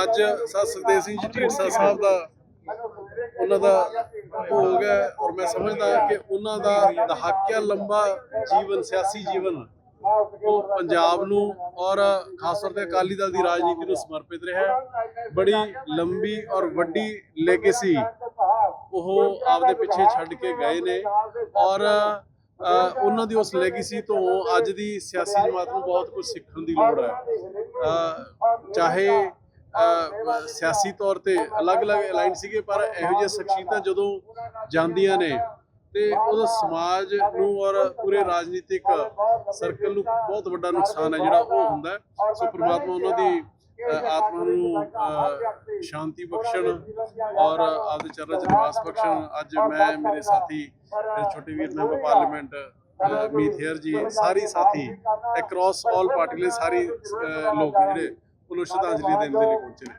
ਅੱਜ ਸਤ ਸੁਖਦੇਵ ਸਿੰਘ ਜੀ ਢੀਂਡਸਾ ਸਾਹਿਬ ਦਾ ਉਹਨਾਂ ਦਾ ਭੋਗ ਹੈ ਔਰ ਮੈਂ ਸਮਝਦਾ ਕਿ ਉਹਨਾਂ ਦਾ ਦਹਾਕਿਆ ਲੰਬਾ ਜੀਵਨ ਸਿਆਸੀ ਜੀਵਨ ਉਹ ਪੰਜਾਬ ਨੂੰ ਔਰ ਖਾਸ ਤੌਰ ਤੇ ਅਕਾਲੀ ਦਲ ਦੀ ਰਾਜਨੀਤੀ ਨੂੰ ਸਮਰਪਿਤ ਰਿਹਾ ਹੈ। ਬੜੀ ਲੰਬੀ ਔਰ ਵੱਡੀ ਲੈਗੇਸੀ ਉਹ ਆਪਦੇ ਪਿੱਛੇ ਛੱਡ ਕੇ ਗਏ ਨੇ ਔਰ ਉਹਨਾਂ ਦੀ ਉਸ ਲੈਗੇਸੀ ਤੋਂ ਅੱਜ ਦੀ ਸਿਆਸੀ ਜਮਾਤ ਨੂੰ ਬਹੁਤ ਕੁਝ ਸਿੱਖਣ ਦੀ ਲੋੜ ਹੈ ਚਾਹੇ ਸਿਆਸੀ ਤੌਰ ਤੇ ਅਲੱਗ-ਅਲੱਗ ਅਲਾਈਨ ਸੀਗੇ ਪਰ ਇਹੋ ਜਿਹੀਆਂ ਸ਼ਖਸੀਅਤਾਂ ਜਦੋਂ ਜਾਂਦੀਆਂ ਨੇ ਤੇ ਉਹਦਾ ਸਮਾਜ ਨੂੰ ਔਰ ਪੂਰੇ ਰਾਜਨੀਤਿਕ ਸਰਕਲ ਨੂੰ ਬਹੁਤ ਵੱਡਾ ਨੁਕਸਾਨ ਹੈ ਜਿਹੜਾ ਉਹ ਹੁੰਦਾ ਸੋ ਪ੍ਰਮਾਤਮਾ ਉਹਨਾਂ ਦੀ ਆਤਮਾ ਨੂੰ ਸ਼ਾਂਤੀ ਬਖਸ਼ਣ ਔਰ ਆਪਦੇ ਚਰਨ ਚ ਨਿਵਾਸ ਬਖਸ਼ਣ। ਅੱਜ ਮੈਂ ਮੇਰੇ ਸਾਥੀ ਛੋਟੇ ਵੀਰ ਮੈਂਬਰ ਪਾਰਲੀਮੈਂਟ ਅ, ਜੀ ਸਾਰੀ ਸਾਥੀ ਅਕ੍ਰੋਸ ਆਲ ਪਾਰਟੀ ਲਈ ਸਾਰੀ ਲੋਕ ਜਿਹੜੇ ਉਹਨੂੰ ਸ਼ਰਧਾਂਜਲੀ ਦੇਣ ਦੇ ਲਈ ਪਹੁੰਚੇ ਨੇ।